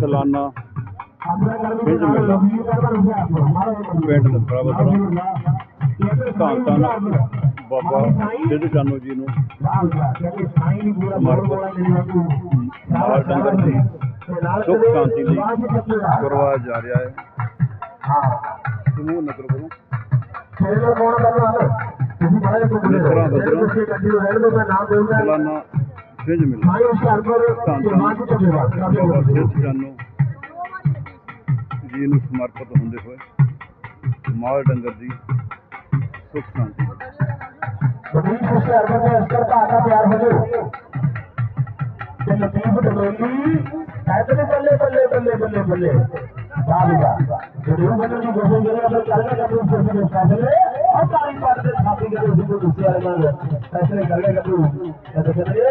ਸਾਲਾਨਾ। ਪਿੰਡ ਮੇਲਾ। ਮਾਰੇ ਪਿੰਡ ਨਸਰਾ ਧੰਨ ਧੰਨ ਬਾਬਾ ਸਿੱਧ ਚਾਨੋ ਜੀ ਨੂੰ। ਨਾਲ ਡੰਗਰ ਦੀ ਸੁੱਖ ਸ਼ਾਂਤੀ ਲਈ ਕਰਵਾਇਆ ਜਾ ਰਿਹਾ ਹੈ। ਸਮੂਹ ਨਗਰ ਵੱਲੋਂ। ਸਾਲਾਨਾ ਸਿੰਜ ਮੇਲਾ ಮೆಸೇಜ್ ಮಿಲ್ಲು ਜੀ। ਨੂੰ ਸਮਰਪਿਤ ਹੁੰਦੇ ਹੋਏ ਮਾਲ ਡੰਗਰ ਦੀ ਸੁਖ ਸ਼ਾਂਤੀ। ਬੜੀ ਖੁਸ਼ੀ ਅਰਬਤ ਹੈ ਅਸਰ ਦਾ ਪਿਆਰ ਵਜੇ ਤੇ ਲਤੀਫ ਡਲੋਲੀ ਕਹਿੰਦੇ ਬੱਲੇ ਬੱਲੇ ਬੱਲੇ ਬੱਲੇ ਬੱਲੇ। ਬਾਬਾ ਜਿਹੜੂ ਬੰਦੇ ਨੂੰ ਦੋਸਤ ਜਿਹੜੇ ਅੰਦਰ ਚੱਲਣਾ ਕਰਦੇ ਉਸ ਦੇ ਸਾਹਮਣੇ ਉਹ ਕਾਲੀ ਪਾਰ ਦੇ ਸਾਥੀ ਜਿਹੜੇ ਉਸ ਨੂੰ ਦੂਸਰੇ ਨਾਲ ਫੈਸਲੇ ਕਰਨੇ ਕਰਦੇ ਤੇ ਕਹਿੰਦੇ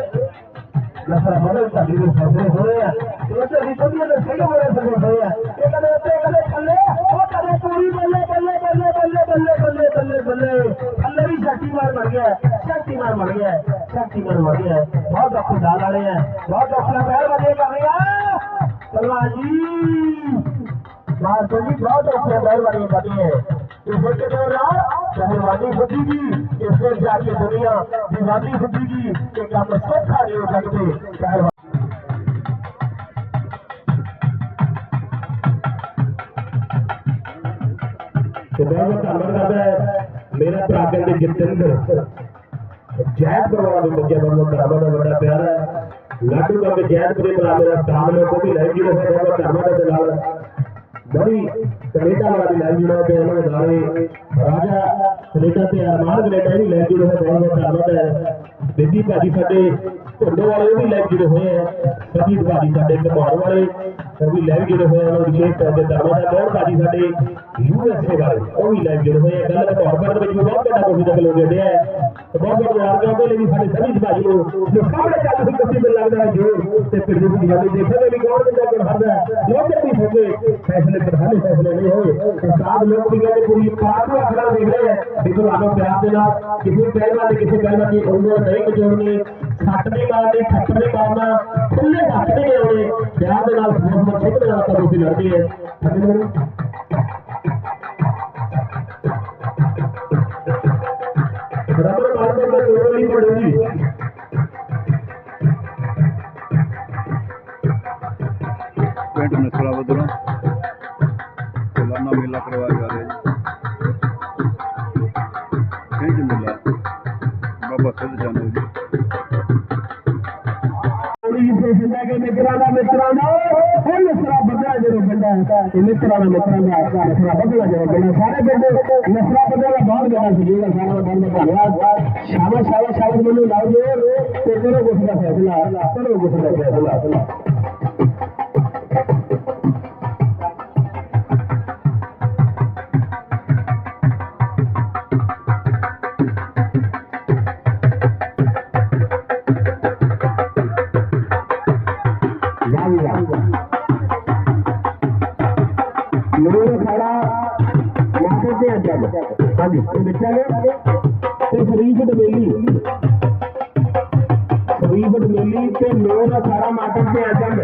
ਨਸਰਾ ਬਦਲ ਤੁਹਾਡੀ ਦੇ ਫੈਸਲੇ ਹੋਏ ਆ ਇਹ ਤੇ ਰਿਪੋਰਟ ਦੇ ਸਹੀ ਹੋਏ ਫੈਸਲੇ ਹੋਏ ਆ ਇਹ ਕਹਿੰਦੇ ਉੱਤੇ ਕਹਿੰਦੇ ਥੱਲੇ ਉਹ ਕਹਿੰਦੇ ਪੂਰੀ ਬੱਲੇ ਬੱਲੇ ਬੱਲੇ ਬੱਲੇ ਬੱਲੇ ਬੱਲੇ ਬੱਲੇ ਬੱਲੇ ਥੱਲੇ ਵੀ ਸ਼ਕਤੀ ਮਾਰ ਮਰ ਗਿਆ ਸ਼ਕਤੀ ਮਾਰ ਮਰ ਗਿਆ ਸ਼ਕਤੀ ਮਾਰ ਮਰ ਗਿਆ ਬਹੁਤ ਔਖੇ ਦਾਲ ਵਾਲੇ ਆ ਬਹੁਤ ਔਖਾ ਪੈਰ ਵਧੇ ਕਰ ਰਹੇ ਆ ਸਲਮਾਨ ਜੀ ਮਾਰ ਤੋਂ ਜੀ ਬਹੁਤ ਔਖੇ ਪੈਰ ਵਧੇ ਕਰਦੇ ਹੈ ਇਹ ਸੋਚੇ ਕੁਰਬਾਨੀ ਵਧੇਗੀ ਇਸੇ ਜਾ ਕੇ ਦੁਨੀਆ ਦੀਵਾਨੀ ਵਧੇਗੀ ਇਹ ਕੰਮ ਸੌਖਾ ਨਹੀਂ ਹੋ ਸਕਦੇ। ਤੇ ਮੈਂ ਧੰਨਵਾਦ ਕਰਦਾ ਮੇਰਾ ਭਰਾ ਕਹਿੰਦੇ ਜਤਿੰਦਰ। ਜੈਦ ਕਰਵਾ ਦੇ ਬੱਚਿਆ ਬੰਦ ਕਰਾਵਾ ਦਾ ਬੜਾ ਪਿਆਰ ਹੈ। ਲਾਟੂ ਦਾ ਜੈਦ ਦੇ ਭਰਾ ਮੇਰਾ ਸਾਹਮਣੇ ਕੋ ਵੀ ਲਾਈਵ ਜਿਹੜਾ ਹੈ ਉਹ ਧਰਮਾ ਦਾ ਨਾਲ। ਬੜੀ ਕਨੇਡਾ ਵਾਲਾ ਵੀ ਲਾਈਵ ਜਿਹੜਾ ਤੇ ਉਹਨਾਂ ਦੇ ਨਾਲੇ ਰਾਜਾ ਕੈਨੇਡਾ ਤੇ ਅਰਮਾਨ ਕੈਨੇਡਾ ਵੀ ਲਾਈਵ ਜੀਰੋ ਬਹੁਤ ਬਹੁਤ ਧੰਨਵਾਦ ਹੈ। ਬੇਬੀ ਭਾਜੀ ਸਾਡੇ ਢੋਡੇ ਵਾਲੇ ਉਹ ਵੀ ਲੈ ਜੀਰੋ ਹੋਏ ਆ। ਸਭੀ ਭਾਜੀ ਸਾਡੇ ਘਮਾਰ ਵਾਲੇ ਵੀ ਲਾਈਵ ਜੁੜੇ ਹੋਏ ਆ। ਵਿਸ਼ੇਸ਼ ਤੌਰ ਤੇ ਧੰਨਵਾਦ ਹੈ ਬਹੁਤ ਭਾਜੀ ਸਾਡੇ ਯੂਐਸਏ ਵਾਲੇ, ਉਹ ਵੀ ਲੈ ਜੁੜੇ ਹੋਏ ਆ। ਗੱਲ ਘਮਾਰ ਦੇ ਵਿੱਚ ਬਹੁਤ ਵੱਡਾ ਕੋਈ ਤੱਕ ਲੋਕ ਜੁੜੇ ਆ ਬਹੁਤ ਬਹੁਤ ਮੁਬਾਰਕਾਂ ਉਹਦੇ ਲਈ ਵੀ ਸਾਡੇ ਸਭੀ ਭਾਜੀ ਨੂੰ ਜੋ ਸਾਹਮਣੇ ਚੱਲ ਸੀ ਕੁੱਤੀ ਤੇ ਲੱਗਦਾ ਹੈ ਜੋ, ਤੇ ਫਿਰ ਜੋ ਗੱਲ ਦੇਖਦੇ ਵੀ ਕੌਣ ਬੰਦਾ ਕੋਲ ਹੱਦਾ ਲੋਕ ਵੀ ਹੋਵੇ ਫੈਸਲੇ ਪ੍ਰਧਾਨੇ ਫੈਸਲੇ ਨਹੀਂ ਹੋਏ। ਤੇ ਲੋਕ ਵੀ ਕਹਿੰਦੇ ਪੂਰੀ ਕਾਰ ਨੂੰ ਅਖੜਾ ਦੇਖ ਰਹੇ ਆ। ਵੀ ਤੁਹਾਨੂੰ ਪਿਆਰ ਦੇ ਨਾਲ, ਕਿਸੇ ਪਹਿਲਵਾਨ ਦੇ ਕਿਸੇ ਪਹਿਲਵਾਨ ਦੀ ਉਂਗਲ ਨਹੀਂ ਮਜੋੜਨੀ ਸੱਟ ਨਹੀਂ ਮਾਰਨੀ ਥੱਪੜ ਮਾਰਨਾ ਖੁੱਲੇ ਹੱਥ ਨਹੀਂ ਆਉਣੇ ਪਿਆਰ ਦੇ ਨਾਲ ਬਹੁਤ ਛੇਕ ਦੇ ਨਾਲ ਕਦੋਂ ਵੀ ਲੜਦੀ ਹੈ। ਥੱਲੇ ਨੂੰ ਰਬਰ ਮਾਰਦੇ ਤਾਂ ਲੋੜ ਨਹੀਂ ਪੜੂਗੀ ਨਸਰਾ ਬਦਲਾ ਦਾ ਬਹੁਤ ਬੜਾ ਸਜੀਵਾ ਸਾਰਾ ਬੰਦ ਧੰਨਵਾਦ ਸ਼ਾਮਾ ਸ਼ਾਮਾ ਸ਼ਾਮਾ ਮੈਨੂੰ ਲਾਓ ਜੋ। ਤੇ ਕਰੋ ਕੁਛ ਦਾ ਫੈਸਲਾ, ਕਰੋ ਕੁਛ ਦਾ ਫੈਸਲਾ। ਇਹ ਦੇਖਿਆ ਗਿਆ ਤੇ ਸ਼ਰੀਫ ਡਬੇਲੀ। ਸ਼ਰੀਫ ਡਬੇਲੀ ਤੇ ਲੋਰ ਸਾਰਾ ਮਾਰਕੀਟ ਤੇ ਅਜੰਦ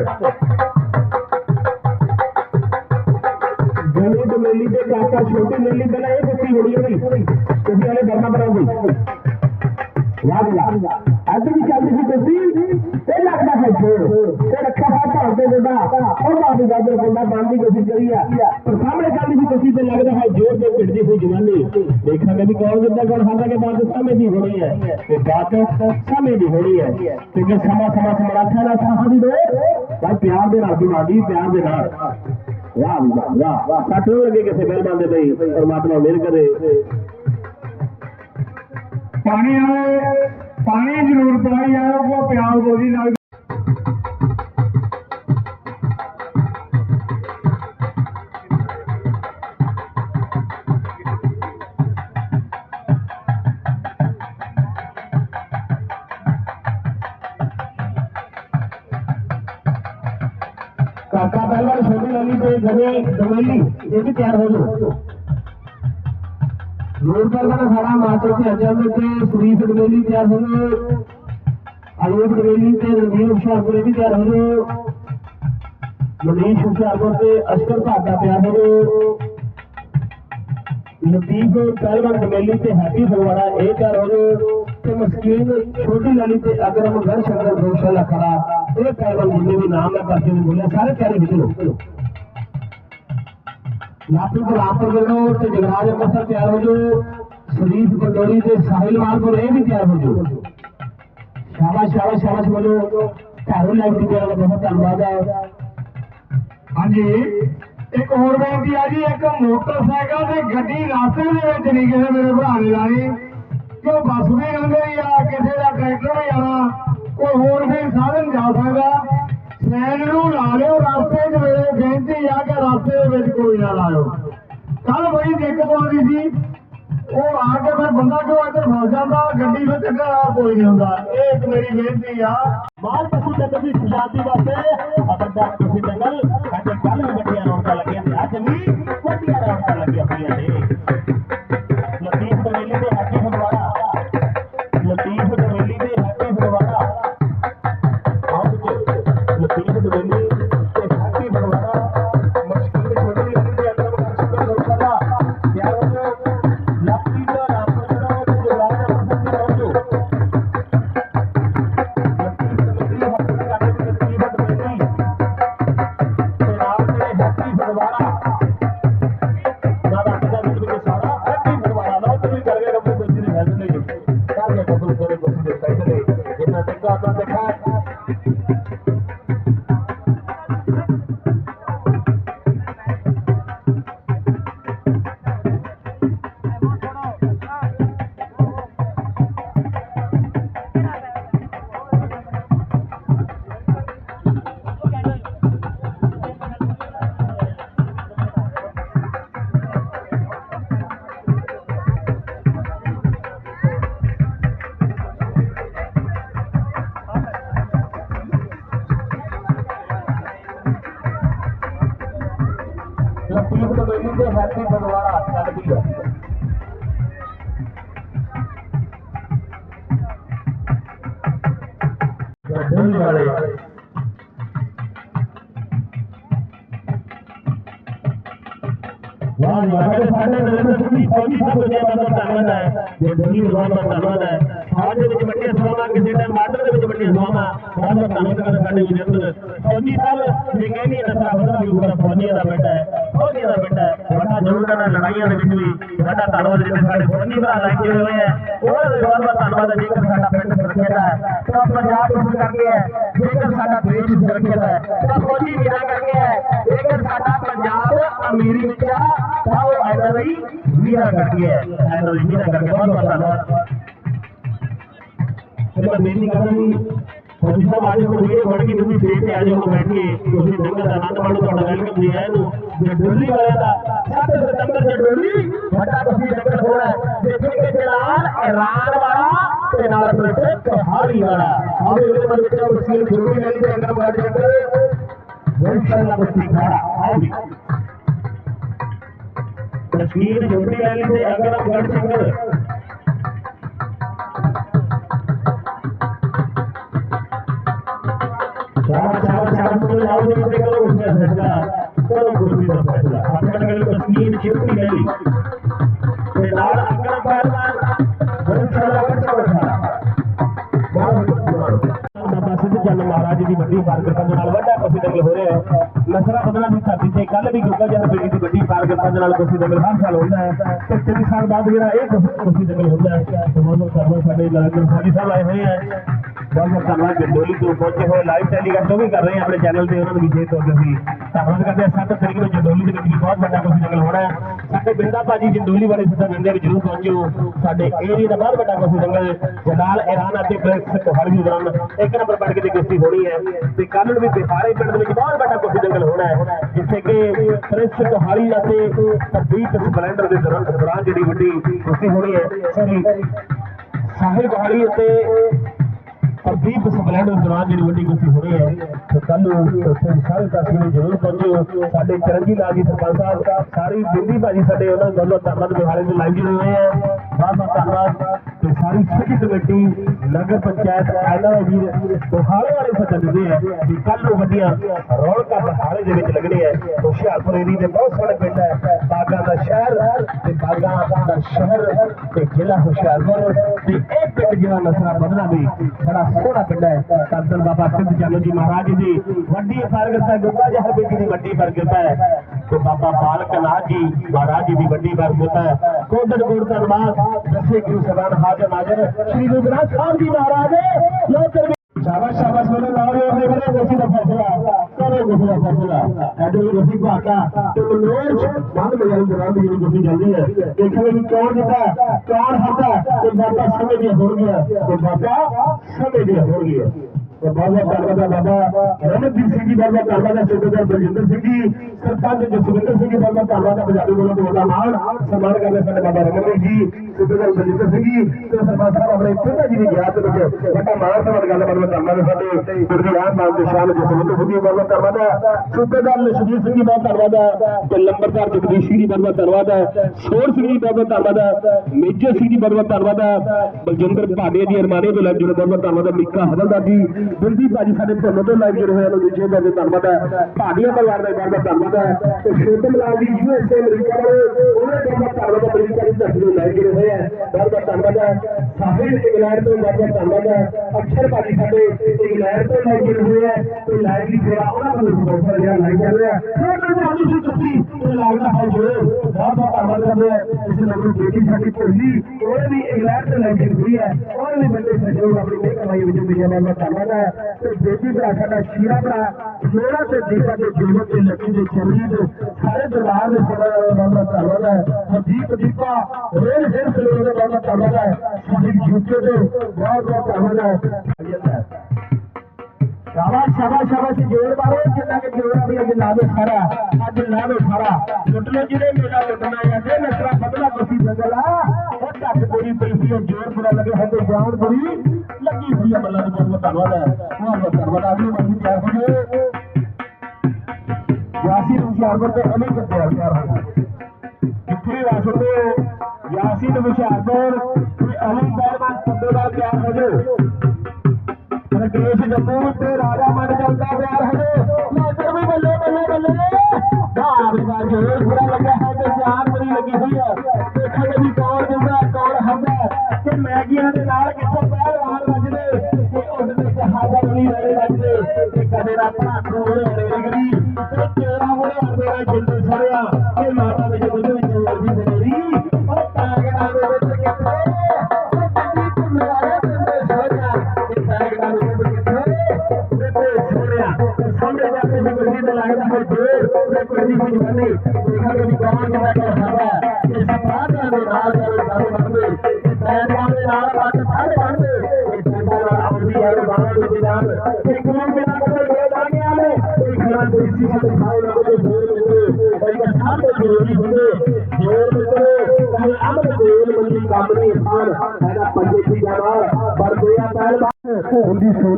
ਗਲੀ ਡਬੇਲੀ ਦੇ ਕਾਕਾ ਛੋਟੀ ਲੇਲੀ ਪਹਿਲਾਂ ਇਹ ਬੱਤੀ ਹੋਣੀ। ਹੋਈ ਕਦੀ ਵਾਲੇ ਕਰਨਾ ਪਰਾਉਂਦੀ ਯਾਦ ਲਾ। ਅੱਜ ਵੀ ਚੱਲਦੀ ਸੀ ਬੱਤੀ। ਇਹ ਲੱਗਦਾ ਹੈ ਛੋੜ ਤੇ ਰੱਖਾ ਹੈ ਘਰ ਦੇ ਗੁੱਡਾ ਉਹ ਬਾਬੂ ਗਾਜਰ ਗੁੱਡਾ ਬੰਦ ਦੀ ਕੋਸ਼ਿਸ਼ ਕਰੀ ਆ। ਪਰ ਸਾਹਮਣੇ ਚੱਲਦੀ ਸੀ ਬੱਤੀ ਤੇ ਲੱਗਦਾ ਹੈ ਜੋਰ ਦੇ ਪਿੱਟਦੀ ਹੋਈ ਜਵਾਨੀ। ਦੇਖਾਂਗੇ ਵੀ ਕੌਣ ਜਿੱਦਾਂ ਕੋਣ ਖਾਂਦਾ ਕਿ ਬਾਤ ਸਮੇਂ ਦੀ ਹੋਣੀ ਹੈ। ਤੇ ਬਾਤ ਸਮੇਂ ਦੀ ਹੋਣੀ ਹੈ। ਤੇ ਸਮਾਂ ਸਮਾਂ ਸਮਰਾਥਾ ਦਾ ਸਾਹਾਂ ਦੀ ਦੋ। ਭਾਈ ਪਿਆਰ ਦੇ ਨਾਲ ਦਿਮਾਗੀ ਪਿਆਰ ਦੇ ਨਾਲ। ਵਾਹ ਵਾਹ ਵਾਹ ਸੱਟ ਨੂੰ ਲੱਗੇ ਕਿਸੇ ਪਹਿਲਵਾਨ ਦੇ ਲਈ ਪਰਮਾਤਮਾ ਮਿਹਰ ਕਰੇ। ਪਾਣੀ ਆਏ ਪਾਣੀ ਜਰੂਰ ਜ਼ਰੂਰਤ ਆਓ ਆ ਪਿਆਰ ਬੋਲੀ ਨਾਲ ਪਹਿਲਾਂ ਛੋਟੀ ਲਾਲੀ ਤੇ ਇਹ ਵੀ ਤਿਆਰ ਹੋ ਜਾਓ ਨੂਰ ਕਰਦਾ ਸਾਡਾ ਮਾਤਰ ਤੇ ਅਜਮ ਤੇ ਸ੍ਰੀ ਸਦਵੇਲੀ ਤਿਆਰ ਹੋ ਗਏ ਅਯੂਬ ਗਰੇਲੀ ਤੇ ਰਣਵੀਰ ਹੁਸ਼ਿਆਰਪੁਰ ਵੀ ਤਿਆਰ ਹੋ ਜਾਓ ਮਨੀਸ਼ ਹੁਸ਼ਿਆਰਪੁਰ ਤੇ ਅਸ਼ਕਰ ਭਾਗਾ ਤਿਆਰ ਹੋ ਜਾਓ ਲਤੀਫ ਪਹਿਲਵਾਨ ਕਮੇਲੀ ਤੇ ਹੈਪੀ ਫਲਵਾੜਾ ਇਹ ਤਿਆਰ ਹੋ ਜਾਓ ਤੇ ਮਸਕੀਨ ਛੋਟੀ ਲਾਲੀ ਤੇ ਅਗਰਮ ਗਰ ਸ਼ੰਕਰ ਗੋਸ਼ਾਲਾ ਖੜਾ। ਇਹ ਪਹਿਲਵਾਨ ਜਿੰਨੇ ਵੀ ਨਾਮ ਹੈ ਕਰਕੇ ਨਹੀਂ ਬੋਲਿਆ, ਸਾਰੇ ਤਿਆਰੀ ਵਿੱਚ ਲੋ ਲਾਪੀ ਗੁਲਾਮਪੁਰ ਵੱਲੋਂ ਤੇ ਜਗਰਾਜ ਅੰਮ੍ਰਿਤਸਰ ਤਿਆਰ ਹੋ ਜਾਓ। ਸ਼ਰੀਫ ਪੰਡੋਰੀ ਤੇ ਸਾਹਿਲ ਮਾਲਪੁਰ ਇਹ ਵੀ ਤਿਆਰ ਹੋ ਜਾਓ। ਸ਼ਾਬਾਸ਼ ਸ਼ਾਬਾਸ਼ ਸ਼ਾਬਾਸ਼ ਬੋਲੋ। ਘਰੋਂ ਲਾਈਵ ਦੀ ਦਾ ਬਹੁਤ ਧੰਨਵਾਦ ਹੈ ਹਾਂਜੀ। ਇੱਕ ਹੋਰ ਬੇਨਤੀ ਆ ਜੀ, ਇੱਕ ਮੋਟਰਸਾਈਕਲ ਤੇ ਗੱਡੀ ਰਾਸਤੇ ਦੇ ਵਿੱਚ ਨਹੀਂ ਕਿਸੇ ਮੇਰੇ ਭਰਾ ਨੇ ਲਾਣੀ। ਕਿਉਂ, ਬੱਸ ਵੀ ਲੰਘ ਰਹੀ ਆ, ਕਿਸੇ ਦਾ ਟਰੈਕਟਰ ਵੀ ਆਣਾ ਕੋਈ ਹੋਰ ਵੀ ਸਾਧਨ ਜਾ ਸਕਦਾ। ਕੋਈ ਕੱਲ ਬੜੀ ਦਿੱਕਤ ਆਉਂਦੀ ਸੀ। ਉਹ ਆ ਕੇ ਫਿਰ ਬੰਦਾ ਕਿਉਂ ਇੱਧਰ ਫਸ ਜਾਂਦਾ? ਗੱਡੀ ਵਿੱਚ ਅੱਗਾ ਕੋਈ ਨਹੀਂ ਹੁੰਦਾ। ਇਹ ਇੱਕ ਮੇਰੀ ਬੇਨਤੀ ਆ। ਬਾਹਰ ਪਸ਼ੂ ਜੰਗਲ ਦੀ ਸ਼ਾਂਤੀ ਵਾਸਤੇ ਲਤੀਫ ਕਬੇਲੀ ਤੇ ਹੈਪੀ ਫਗਵਾੜਾ ਚੱਲਦੀ ਹੈ ਢੋਲ ਵਾਲੇ ਵਾਹ ਵਾਹ ਸਾਡੇ ਸਾਡੇ ਨਰਿੰਦਰ ਸਿੰਘ ਜੀ ਫੌਜੀ ਸਾਹਿਬ ਦੇ ਬਹੁਤ ਧੰਨਵਾਦ ਹੈ ਜੇ ਫੌਜ ਦੇ ਵਿੱਚ ਵੱਡੀਆਂ ਸੇਵਾਵਾਂ ਕਿਸੇ ਟਾਈਮ ਬਾਰਡਰ ਦੇ ਵਿੱਚ ਵੱਡੀਆਂ ਸੇਵਾਵਾਂ ਬਹੁਤ ਬਹੁਤ ਧੰਨਵਾਦ ਸਾਡੇ ਵਿਜੇਂਦਰ ਫੌਜੀ ਸਾਹਿਬ ਇਹ ਨਸਾ ਉਹਦਾ ਵੀ ਫੌਜੀਆਂ ਦਾ ਬੇਟਾ ਹੈ, ਫੌਜੀਆਂ ਦਾ ਬੇਟਾ ਹੈ। ਵੱਡਾ ਜੋਗਦਾਨ ਹੈ ਲੜਾਈਆਂ ਦੇ ਵਿੱਚ ਵੀ, ਵੱਡਾ ਧੰਨਵਾਦ ਜਿਹੜੇ ਸਾਡੇ ਫੌਜੀ ਭਰਾ ਲੱਗੇ ਹੋਏ ਹੈ ਉਹਨਾਂ ਦਾ ਬਹੁਤ ਬਹੁਤ ਧੰਨਵਾਦ ਹੈ, ਜੇਕਰ ਸਾਡਾ ਪਿੰਡ ਸੁਰੱਖਿਅਤ ਹੈ, ਤਾਂ ਪੰਜਾਬ ਇਸ ਕਰਕੇ ਹੈ, ਜੇਕਰ ਸਾਡਾ ਦੇਸ਼ ਸੁਰੱਖਿਅਤ ਹੈ, ਤਾਂ ਫੌਜੀ ਵੀਰਾਂ ਕਰਕੇ ਹੈ। ਜੇਕਰ ਸਾਡਾ ਪੰਜਾਬ ਅਮੀਰੀ ਵਿੱਚ ਆ ਤਾਂ ਉਹ ਐਨਆਰਆਈ ਵੀਰਾਂ ਕਰਕੇ ਹੈ ਐਨਆਰਆਈ ਵੀਰਾਂ ਕਰਕੇ। ਬਹੁਤ ਬਹੁਤ ਧੰਨਵਾਦ। ਮੈਂ ਬੇਨਤੀ ਕਰਾਂਗੀ ਫੌਜੀ ਸਾਹਿਬ ਅੱਜ ਕੋਈ ਵੀਡੀਓ ਬਣ ਕੇ ਤੁਸੀਂ ਸਟੇਜ ਤੇ ਆ ਜਾਓ ਬੈਠ ਕੇ ਤੁਸੀਂ ਜੰਗਲ ਦਾ ਆਨੰਦ ਮਾਣੋ, ਤੁਹਾਡਾ ਵੈਲਕਮ ਜੀ ਹੈ ਨੂੰ ਡੋਲੀ ਵਾਲਿਆਂ ਦਾ 7 ਸਤੰਬਰ ਚ ਡੋਲੀ ਵੱਡਾ ਤੁਸੀਂ ਜੰਗਲ ਹੋਣਾ ਦੇਖੇ ਕਿ ਚਲਾਨ ਇਰਾਨ ਵਾਲਾ ਤੇ ਨਾਲ ਪ੍ਰੋਟੈਕਟ ਪਹਾੜੀ ਵਾਲਾ। ਆਓ ਇਹਦੇ ਮਨ ਵਿੱਚ ਮੁਸਲਿਮ ਗੁਰੂ ਨੇ ਦੇ ਅੰਦਰ ਬਾੜ ਜੰਗਲ ਇਨਸ਼ਾਅੱਲਾ ਬਸਤੀ ਖਾੜਾ ਆਓ ਜੀ। ਤਸਵੀਰ ਜੁੜੀ ਵਾਲੀ ਤੇ ਅਗਰ ਗੜ ਜੰਗਲ। ਚਾਰ ਚਾਰ ਚਾਰ ਤੋਂ ਆਉ ਦੇ ਤੇ ਕਰੋ ਉਸ ਦਾ ਫੈਸਲਾ ਕਰੋ ਕੁਰਸੀ ਦਾ ਫੈਸਲਾ ਆਪਣੇ ਕੋਲ ਤਸਵੀਰ ਜਿਉਣੀ ਲੈ ਲਈ ਤੇ ਨਾਲ ਅੰਗਰ ਪਹਿਲਵਾਨ ਬਹੁਤ ਸਾਰਾ ਬੱਚਾ ਮਹਾਰਾਜ ਦੀ ਵੱਡੀ ਬਾਰਗਰਪਾ ਦੇ ਨਾਲ ਵੱਡਾ ਕੁਰਸੀ ਹੋ ਰਿਹਾ ਹੈ। ਨਸਰਾ ਬਦਨਾ ਦੀ ਧਰਤੀ ਤੇ ਕੱਲ ਵੀ ਗੁੱਗਾ ਜਨ ਨਾਲ ਕੁਰਸੀ ਦੰਗਲ ਹਰ ਸਾਲ ਹੁੰਦਾ ਹੈ। ਤੇ ਤਿੰਨ ਸਾਲ ਬਾਅਦ ਜਿਹੜਾ ਇਹ ਕੁਰਸੀ ਦੰਗਲ ਹੁੰਦਾ ਹੈ। ਤੇ ਬਹੁਤ ਬਹੁਤ ਸਾਡੇ ਨਰਿੰਦਰ ਸਾਡੀ ਸਾਹਿਬ ਆਏ ਹੋਏ ਹੈ। ਬਹੁਤ ਬਹੁਤ ਧੰਨਵਾਦ ਜੰਡੋਲੀ ਤੋਂ ਪਹੁੰਚੇ ਹੋਏ ਲਾਈਵ ਟੈਲੀਕਾਸਟ ਵੀ ਕਰ ਰਹੇ ਹਾਂ ਆਪਣੇ ਚੈਨਲ ਤੇ, ਉਹਨਾਂ ਨੂੰ ਵਿਸ਼ੇਸ਼ ਤੌਰ ਤੇ ਅਸੀਂ ਧੰਨਵਾਦ ਕਰਦੇ ਹਾਂ। 7 ਤਰੀਕ ਨੂੰ ਜੰਡੋਲੀ ਦੇ ਵਿੱਚ ਵੀ ਬਹੁਤ ਵੱਡਾ ਕੁਰਸੀ ਦੰਗਲ ਹੋਣਾ ਹੈ। ਸਾਡੇ ਬਿੰਦਾ ਭਾਜੀ ਜੰਡੋਲੀ ਵਾਲੇ ਸਿੱਧਾ ਬੰਦੇ ਵੀ ਜਰੂਰ ਪਹੁੰਚਿਓ ਸਾਡੇ ਏਰੀਆ ਦਾ ਬਹੁਤ ਵੱਡਾ ਕੁਰਸੀ ਦੰਗਲ ਜਨਾਲ ਇਰਾਨ ਅਤੇ ਬ੍ਰਿਕਸ ਕੋਹੜੀ ਦੌਰਾਨ ਇੱਕ ਨੰਬਰ ਬਣ ਕੇ ਦੀ ਕੁਸ਼ਤੀ ਹੋਣੀ ਹੈ। ਤੇ ਕੱਲ ਨੂੰ ਵੀ ਬਿਹਾਰੇ ਪਿੰਡ ਦੇ ਵਿੱਚ ਬਹੁਤ ਵੱਡਾ ਕੁਸ਼ਤੀ ਜੰਗਲ ਹੋਣਾ ਹੈ। ਜਿੱਥੇ ਕਿ ਪ੍ਰਿੰਸ ਕੋਹਾਲੀ ਅਤੇ ਤਬੀਤ ਸਪਲੈਂਡਰ ਦੇ ਦੌਰਾਨ ਦੌਰਾਨ ਜਿਹੜੀ ਵੱਡੀ ਕੁਸ਼ਤੀ ਹੋਣੀ ਹੈ, ਸੌਰੀ, ਸਾਹਿਲ ਕੋਹਾਲੀ ਅਤੇ ਪ੍ਰਦੀਪ ਸਪਲੈਂਡ ਦੌਰਾਨ ਜਿਹੜੀ ਵੱਡੀ ਕੁਸ਼ਤੀ ਹੋ ਰਹੀ ਹੈ, ਤੇ ਕੱਲ ਨੂੰ ਉੱਥੇ ਸਾਰੇ ਤਸਵੀਰ ਜ਼ਰੂਰ ਪਹੁੰਚਿਓ ਸਾਡੇ ਚਰਨਜੀ ਲਾਲ ਜੀ, ਸਰਪੰਚ ਸਾਹਿਬ, ਸਾਰੀ ਬਿੰਦੀ ਭਾਜੀ ਸਾਡੇ ਉਹਨਾਂ ਦਾ ਧੰਨਵਾਦ ਬਿਹਾਰੇ ਦੇ ਲਾਈਵ ਜੁੜੇ ਹੋਏ ਹੈ ਬਹੁਤ ਬਹੁਤ ਧੰਨਵਾਦ। ਤੇ ਸਾਰੀ ਸਿੱਖ ਕਮੇਟੀ, ਨਗਰ ਪੰਚਾਇਤ ਐਨਾ ਵੀਰ ਬਹਾਲੇ ਵਾਲੇ ਸੱਜਣਦੇ ਆ ਕਿ ਕੱਲ ਨੂੰ ਵੱਡੀਆਂ ਰੌਣਕਾਂ ਬਹਾਲੇ ਦੇ ਵਿੱਚ ਲੱਗਣੇ ਆ। ਹੁਸ਼ਿਆਰਪੁਰ ਏਰੀ ਦੇ ਬਹੁਤ ਸਾਰੇ ਪਿੰਡ ਹੈ, ਬਾਗਾਂ ਦਾ ਸ਼ਹਿਰ ਤੇ ਬਾਗਾਂ ਦਾ ਸ਼ਹਿਰ ਤੇ ਜ਼ਿਲ੍ਹਾ ਹੁਸ਼ਿਆਰਪੁਰ ਤੇ ਇਹ ਪਿੰਡ ਜਿਹੜਾ ਨਸਰਾ ਬਦਲਾ ਵੀ ਬੜਾ ਸੋਹਣਾ ਪਿੰਡ ਹੈ। ਧੰਨ ਬਾਬਾ ਸਿੱਧ ਜਾਨੋ ਜੀ ਮਹਾਰਾਜ ਦੀ ਵੱਡੀ ਫਰਗਤ ਗੁੱਗਾ ਜਹਰ ਬੇਟੀ ਦੀ ਵੱਡੀ ਫਰਗਤ ਹੈ। ਤੇ ਬਾਬਾ ਬਾਲਕ ਨਾਥ ਜੀ ਮਹਾਰਾਜ ਜੀ ਦੀ ਵੱਡੀ ਫਰਗਤ ਹੈ। ਕੋਟੜ ਕੋਟ ਧੰਨਵਾਦ। ਦਸੇ ਗੁਰੂ ਸਬਾਨ ਹਾਜ਼ਰ ਨਾਜ਼ਰ ਸ੍ਰੀ ਗੁਰੂ ਗ੍ਰੰਥ ਸਾਹਿਬ ਜੀ ਮਹਾਰਾਜ ਲੋਕਰ ਸ਼ਾਬਾਸ਼ ਸ਼ਾਬਾਸ਼, ਮੇਰੇ ਨਾਲ ਹੋ ਦੇ ਮੇਰੇ ਗੁੱਸੀ ਦਾ ਫੈਸਲਾ ਕਰੋ ਗੁੱਸੀ ਦਾ ਫੈਸਲਾ। ਐਡੇ ਵੀ ਗੁੱਸੀ ਭਾਟਾ ਤੇ ਮਨੋਜ, ਬੰਦ ਮੇਰੇ ਜਨਾਬ ਦੀ ਗੁੱਸੀ ਜਾਂਦੀ ਹੈ। ਦੇਖਾਂਗੇ ਵੀ ਕੌਣ ਜਿੱਤਾ ਕੌਣ ਹਾਰਦਾ ਤੇ ਬਾਬਾ ਸਮੇਂ ਦੀਆਂ ਹੋ ਗਿਆ ਤੇ ਬਾਬਾ ਸਮੇਂ ਦੀਆਂ ਹੋ ਗਿਆ ਤੇ ਬਾਬਾ ਧੰਨਵਾਦ ਬਾਬਾ ਰਮਨਦੀਪ ਸਿੰਘ ਜੀ ਬਾਬਾ ਧੰਨਵਾਦ ਹੈ ਸੇਵਾਦਾਰ ਬਲਜਿੰਦਰ ਸਿੰਘ ਜੀ, ਸਰਪੰਚ ਜਸਵਿੰਦਰ ਸਿੰਘ ਜੀ ਬਾਬਾ ਧੰਨਵਾਦ ਹੈ ਪੰਜਾਬੀ ਬੋਲਣ ਤੋਂ ਵੱਡਾ ਮਾਣ ਸਨਮਾਨ ਕਰਦੇ ਸਾਡੇ ਬਾਬਾ ਰਮਨਦੀਪ ਜੀ। ਸੇਵਾਦਾਰ ਬਲਜਿੰਦਰ ਸਿੰਘ ਜੀ ਤੇ ਸਰਪੰਚ ਸਾਹਿਬ ਆਪਣੇ ਪਿਤਾ ਜੀ ਦੀ ਯਾਦ ਵਿੱਚ ਵੱਡਾ ਮਾਣ ਸਨਮਾਨ ਕਰਦੇ ਬਾਬਾ ਧੰਨਵਾਦ ਹੈ ਸਾਡੇ ਗੁਰਦੀ ਆਨ ਦੇ ਸ਼ਾਨ ਜਸਵਿੰਦਰ ਸਿੰਘ ਜੀ ਬਹੁਤ ਧੰਨਵਾਦ ਹੈ ਸੂਬੇਦਾਰ ਲਖਵੀਰ ਸਿੰਘ ਜੀ ਬਾਬਾ ਧੰਨਵਾਦ ਹੈ ਤੇ ਲੰਬਰਦਾਰ ਜਗਦੀਸ਼ ਜੀ ਬਾਬਾ ਧੰਨਵਾਦ ਹੈ ਸੋਰ ਸਿੰਘ ਜੀ ਬਾਬਾ ਧੰਨਵਾਦ ਹੈ ਮੇਜਰ ਸਿੰਘ ਜੀ ਬਾਬਾ ਧੰਨਵਾਦ ਹੈ ਬਲਜਿੰਦਰ ਭਾਡੇ ਦੀ ਅਰਮਾਨੇ ਤੋਂ ਲੈ ਜੁੜੇ ਬਹੁਤ ਧੰਨਵਾਦ ਹੈ ਮੀਕਾ ਹਵਲਦਾਰ ਜੀ ਬਿਲਦੀ ਭਾਜੀ ਸਾਡੇ ਭੰਨੋ ਤੋਂ ਲਾਈਵ ਜੁੜੇ ਹੋਏ ਹਨ ਦੂਜੇ ਬਾਬੇ ਧੰਨਵਾਦ ਹੈ ਭਾਡੀਆ ਪਰਿਵਾਰ ਦਾ ਬਾਬਾ ਧੰਨਵਾਦ ਹੈ ਤੇ ਸ਼ੋਤਮ ਲਾਲ ਜੀ ਯੂਐਸਏ ਅਮਰੀਕਾ ਵਾਲੇ ਉਹਨਾਂ ਦੇ ਬਾਬਾ ਧੰਨਵਾਦ ਅਮਰੀਕਾ ਦੀ ਧਰਤੀ ਤੋਂ ਲਾਈਵ ਜੁੜੇ ਹੋਏ ਹੈ ਬਾਬਾ ਧੰਨਵਾਦ ਹੈ ਸਾਹਿਲ ਇੰਗਲੈਂਡ ਤੋਂ ਬਹੁਤ ਧੰਨਵਾਦ ਹੈ ਅਕਸ਼ਰ ਭਾਜੀ ਸਾਡੇ ਇੰਗਲੈਂਡ ਤੋਂ ਲਾਈਵ ਜੁੜੇ ਹੋਏ ਹੈ ਤੇ ਲਾਈਵ ਦੀ ਸੇਵਾ ਉਹਨਾਂ ਨੂੰ ਸਪਾਂਸਰ ਜਿਹੜਾ ਲਾਈਵ ਕਰ ਰਿਹਾ ਫਿਰ ਮੈਂ ਤੁਹਾਡੀ ਸੀ ਤੁਸੀਂ ਇਹ ਲੱਗਦਾ ਹੈ ਜੋ ਬਹੁਤ ਬਹੁਤ ਧੰਨਵਾਦ ਕਰਦੇ ਹਾਂ ਇਸ ਨਗਰ ਬੇਟੀ ਸਾਡੀ ਭੋਲੀ ਉਹਨੇ ਵੀ ਇੰਗਲੈਂਡ ਤੋਂ ਲਾਈਵ ਜੁੜੀ ਹੋਈ ਹੈ ਉਹਨੇ ਵੀ ਬੰਦੇ ਸਹਿਯੋਗ ਆਪਣੀ ਮਿਹਰ ਕਮਾਈ ਵਿੱਚ ਮਿਲਿਆ ਬਾਬਾ ਧੰਨਵਾਦ ਹੈ। ਤੇ ਬੇਟੀ ਭਰਾ ਸਾਡਾ ਸ਼ੀਰਾ ਭਰਾ ਮੇਰਾ ਤੇ ਦੀਪਾ ਦੇ ਜੀਵਨ ਤੇ ਲੱਕੀ ਦੇ ਸ਼ਰੀਰ ਸਾਰੇ ਦਰਬਾਰ ਦੇ ਸੇਵਾ ਬਾਬਾ ਧੰਨਵਾਦ ਹੈ। ਹਰਦੀਪ, ਦੀਪਾ ਰੇਲ ਰੇਲ ਸਲੋਰ ਦਾ ਬਾਬਾ ਧੰਨਵਾਦ ਹੈ। ਸਾਡੀ ਜੁੱਤੇ ਤੇ ਬਹੁਤ ਬਹੁਤ ਧੰਨਵਾਦ ਹੈ। ਸ਼ਾਬਾਸ਼ ਸ਼ਾਬਾਸ਼ ਸ਼ਾਬਾਸ਼, ਜੋਰ ਮਾਰੋ। ਜਿੰਨਾ ਕਿ ਜੋਰ ਆ ਵੀ ਅੱਜ ਲਾ ਸਾਰਾ। ਅੱਜ ਲਾ ਸਾਰਾ। ਲੁੱਟ ਜਿਹੜੇ ਮੇਰਾ ਲੁੱਟਣਾ ਹੈ ਜੇ ਨਸਰਾ ਬਦਲਾ ਬਸੀ ਜੰਗਲਾ ਉਹ ਢੱਕ ਪੂਰੀ ਪਈ ਜੋਰ ਪੂਰਾ ਲੱਗੇ ਹੁੰਦੇ ਜਾਨ ਬੜੀ ਲੱਗੀ ਹੋਈ ਹੈ ਬੱਲਾ ਦੀ ਬਹੁਤ ਧੰਨਵਾਦ ਹੈ। ਬਹੁਤ ਬਹੁਤ ਧੰਨਵਾਦ। ਆਦਮੀ ਮੰਗੀ ਤਿਆਰ ਹੋ ਗਏ ਯਾਸੀਨ ਹੁਸ਼ਿਆਰਪੁਰ ਤੇ ਅਲੀ ਕੱਟੇ ਆ ਤਿਆਰ ਹੋ ਗਏ। ਕਿੱਥੇ ਵਾਸਰ ਤੇ ਯਾਸੀਨ ਹੁਸ਼ਿਆਰਪੁਰ। ਤੇ ਅਲੀ ਪਹਿਲਵਾਨ ਸੱਦੇਵਾਲ ਤਿਆਰ ਹੋ ਜਾਓ ਰਕੇਸ਼ ਜੰਮੂ ਤੇ ਰਾਜਾ ਮੰਡ ਚੱਲਦਾ ਪਿਆਰ ਹੈ ਮਾਸਟਰ ਵੀ ਬੱਲੇ ਬੱਲੇ ਬੱਲੇ ਧਾਰ ਦਾ ਜੋਰ ਪੂਰਾ ਲੱਗਾ ਹੈ ਤੇ ਜਾਨ ਬੜੀ ਲੱਗੀ ਹੋਈ ਹੈ ਦੇਖਾਂਗੇ ਵੀ ਕੌਣ ਜਿੰਦਾ ਕੌਣ ਹੱਸਦਾ ਤੇ ਮੈਗੀਆਂ ਦੇ ਨਾਲ ਕਿੱਥੇ ਪਹਿਲਵਾਨ ਵੱਜਦੇ ਤੇ ਉੱਡਦੇ ਜਹਾਜ਼ਾਂ ਨਹੀਂ ਰੜੇ ਵੱਜਦੇ ਤੇ ਕਦੇ ਦਾ ਭਰਾ ਕੋਲ ਰੇਗਰੀ ਤੇ ਤੇਰਾ ਮੁੰਡੇ ਹਰਦੇ ਨਾਲ ਸੜਿਆ। ਸਮਝੇ ਦਾ ਤੇ ਗੁਰਦੀ ਤੇ ਲੱਗਦਾ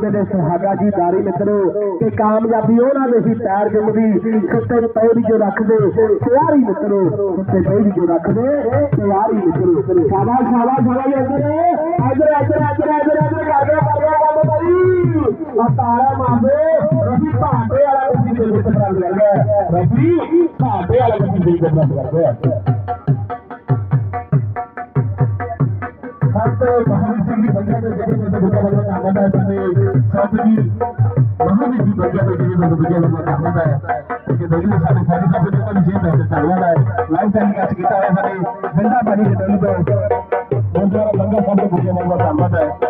ਹੁੰਦੀ ਸੋਨੇ ਦੇ ਸੁਹਾਗਾ ਦੀ ਦਾਰੀ ਮਿੱਤਰੋ ਤੇ ਕਾਮਯਾਬੀ ਉਹਨਾਂ ਦੇ ਹੀ ਪੈਰ ਜੁਮਦੀ ਸੁੱਤੇ ਪੈਰੀ ਜੋ ਰੱਖਦੇ ਤਿਆਰੀ ਮਿੱਤਰੋ ਸੁੱਤੇ ਪੈਰੀ ਜੋ ਰੱਖਦੇ ਤਿਆਰੀ ਮਿੱਤਰੋ ਸ਼ਾਬਾਸ਼ ਸ਼ਾਬਾਸ਼ ਸ਼ਾਬਾਸ਼ ਇੱਧਰ ਇੱਧਰ ਇੱਧਰ ਇੱਧਰ ਇੱਧਰ ਇੱਧਰ ਕਰ ਦਿਓ ਕਰ ਦਿਓ ਕੰਮ ਕਰੀ ਆ ਤਾਰਾ ਮਾਰਦੇ ਰਵੀ ਭਾਂਡੇ ਵਾਲਾ ਕੁੱਤੀ ਦਿਲ ਵਿੱਚ ਪ੍ਰੰਗ ਕਰ ਗਿਆ ਰਵੀ ਭਾਂਡੇ ਵਾਲਾ ਕੁੱਤੀ ਦਿਲ ਵਿੱਚ ਪ੍ਰੰਗ ਕਰ دھن्यवाद کاندہ بیٹھے سچ جی مہانی جی دکیا بیٹھے جو بجلی دا تعلق ہوندا ہے کہ تو جی سادی فڈی صاحب دا بھی شکر ہے تھانکہ والا ہے لائیو ہینڈ کچ کیتا ہے سادی بلدا پانی دے ڈنڈو جوارا سنگا صاحب کو بہت بہت شکریہ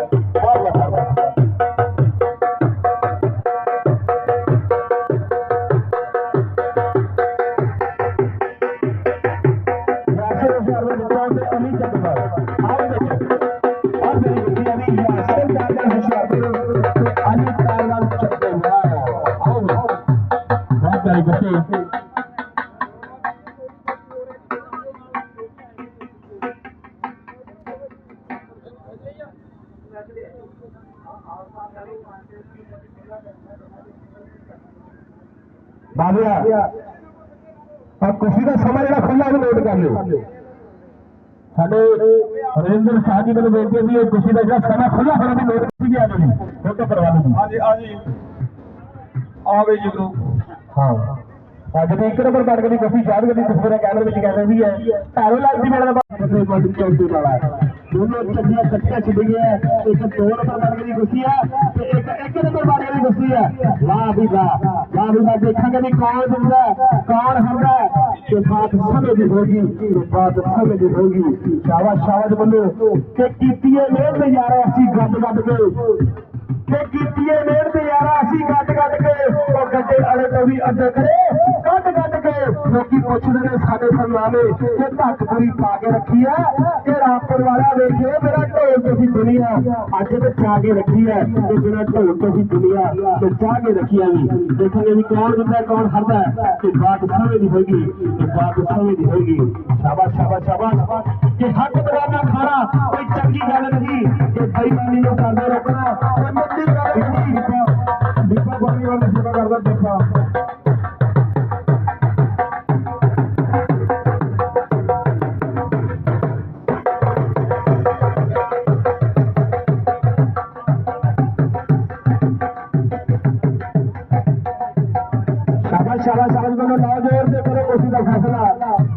ਬੱਚੇ ਬਾਬਿਆ ਆ ਕੁਰਸੀ ਦਾ ਸਮਾਂ ਜਿਹੜਾ ਖੁੱਲਾ ਉਹ ਨੋਟ ਕਰ ਲਿਓ। ਸਾਡੇ ਰੇਂਦਰ ਸ਼ਾਹ ਜੀ ਨੂੰ ਬੇਨਤੀ ਹੈ ਵੀ ਇਹ ਕੁਸ਼ੀ ਦਾ ਜਿਹੜਾ ਸਮਾਂ ਖੁੱਲਾ ਹੋਣਾ ਵੀ ਲੋੜ ਸੀ ਵੀ ਆ ਜਾਣੀ ਉਹ ਤਾਂ ਕਰਵਾ ਲਓ ਜੀ ਹਾਂਜੀ। ਆ ਜੀ ਆ ਗਏ ਜੀ ਗੁਰੂ ਹਾਂ। ਅੱਜ ਇੱਕ ਨੰਬਰ ਬਣ ਗਈ ਕੁਸ਼ੀ ਸ਼ਾਹ ਦੀ ਤਸਵੀਰਾਂ ਕੈਮਰੇ ਵਿੱਚ ਕਹਿ ਰਹੀ ਹੈ। ਧਾਰੋ ਲਾਲ ਜੀ ਮੇਰਾ ਬਸੇ ਬੜੀ ਚੌਂਕੀ ਵਾਲਾ ਦੋਨੋਂ ਚੱਲੀਆਂ ਕੱਟੀਆਂ ਛਿੜ ਗਈਆਂ ਇੱਕ ਦੋ ਨੰਬਰ ਬਣ ਗਈ ਕੁਸ਼ੀ ਹੈ ਤੇ ਇੱਕ ਇੱਕ ਨੰਬਰ ਬਣ ਗਈ ਕੁਸ਼ੀ ਹੈ। ਵਾਹ ਵੀ ਵਾਹ। ਵਾਹ ਵੀ ਵਾਹ। ਦੇਖਾਂਗੇ ਵੀ ਕੌਣ ਜਿੰਦਾ ਕੌਣ ਹੁੰਦਾ ਤੇ ਬਾਤ ਸਮੇਂ ਦੀ ਹੋਗੀ ਤੇ ਬਾਤ ਸਮੇਂ ਦੀ ਹੋਗੀ ਸ਼ਾਬਾਸ਼ ਸ਼ਾਬਾਸ਼ ਬੰਦੋ ਕਿ ਕੀਤੀ ਹੈ ਮਿਹਨਤ ਯਾਰਾ, ਅਸੀਂ ਗੱਡ ਗੱਡ ਕੇ। ਕਿ ਕੀਤੀ ਏ ਮਿਹਨਤ ਯਾਰਾ, ਅਸੀਂ ਗੱਡ ਗੱਡ ਕੇ। ਗੱਡੇ ਅੜੇ ਤੋਂ ਵੀ ਅੱਡ ਕਰੇ। ਗੱਡ ਗੱਡ ਕੇ ਲੋਕੀ ਪੁੱਛਦੇ ਨੇ ਸਾਡੇ ਸਰਨਾਮੇ ਕਿ ਧੱਕ ਪਾ ਕੇ ਰੱਖੀ ਆ। ਕਿ ਰਾਮਪੁਰ ਵਾਲਾ ਵੇਖੇ ਮੇਰਾ ਢੋਲ ਤੁਸੀਂ ਦੁਨੀਆ ਅੱਜ ਤੇ ਚਾ ਕੇ ਰੱਖੀ ਹੈ ਤੇ ਬਿਨਾ ਢੋਲ ਤੁਸੀਂ ਦੁਨੀਆ ਤੇ ਚਾਹ ਕੇ ਰੱਖੀ ਆ ਵੀ। ਦੇਖਾਂਗੇ ਵੀ ਕੌਣ ਜਿੰਦਾ ਕੌਣ ਹਰਦਾ। ਤੇ ਬਾਤ ਸਮੇਂ ਦੀ ਹੋਏਗੀ, ਤੇ ਬਾਤ ਸਮੇਂ ਦੀ ਹੋਏਗੀ। ਸ਼ਾਬਾਸ਼ ਸ਼ਾਬਾਸ਼ ਸ਼ਾਬਾਸ਼। ਕਿ ਹੱਕ ਬਰਾਨਾ ਖਾਣਾ ਕੋਈ ਚੰਗੀ ਗੱਲ ਨਹੀਂ। ਕਿ ਬੇਈਮਾਨੀ ਨੂੰ ਕਰਦੇ ਰੋਕਣਾ ਤੇ ਮੰਦੀ ਗੱਲ ਨਹੀਂ। ਦੀਪਾ ਬਾਣੀ ਵਾਲੀ ਸੇਵਾ ਕਰਦਾ ਦੀਪਾ ਸ਼ਾਬਾਸ਼ ਸ਼ਾਬਾਸ਼ ਸ਼ਾਬਾਸ਼। ਨਾ ਜੋਰ ਤੇ ਕਰੋ ਕੁਰਸੀ ਦਾ ਫੈਸਲਾ।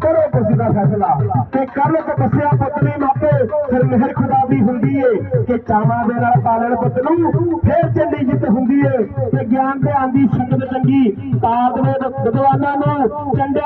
ਕਰੋ ਕੁਰਸੀ ਦਾ ਫੈਸਲਾ। ਤੇ ਕੱਲ ਤਪੱਸਿਆ ਪਤਨੀ ਮਾਪੇ। ਫਿਰ ਮਿਹਰ ਖੁਦਾ ਦੀ ਹੁੰਦੀ ਏ ਕਿ ਚਾਵਾਂ ਦੇ ਨਾਲ ਪਾਲਣ ਪੁੱਤ ਨੂੰ। ਫਿਰ ਤਾਰ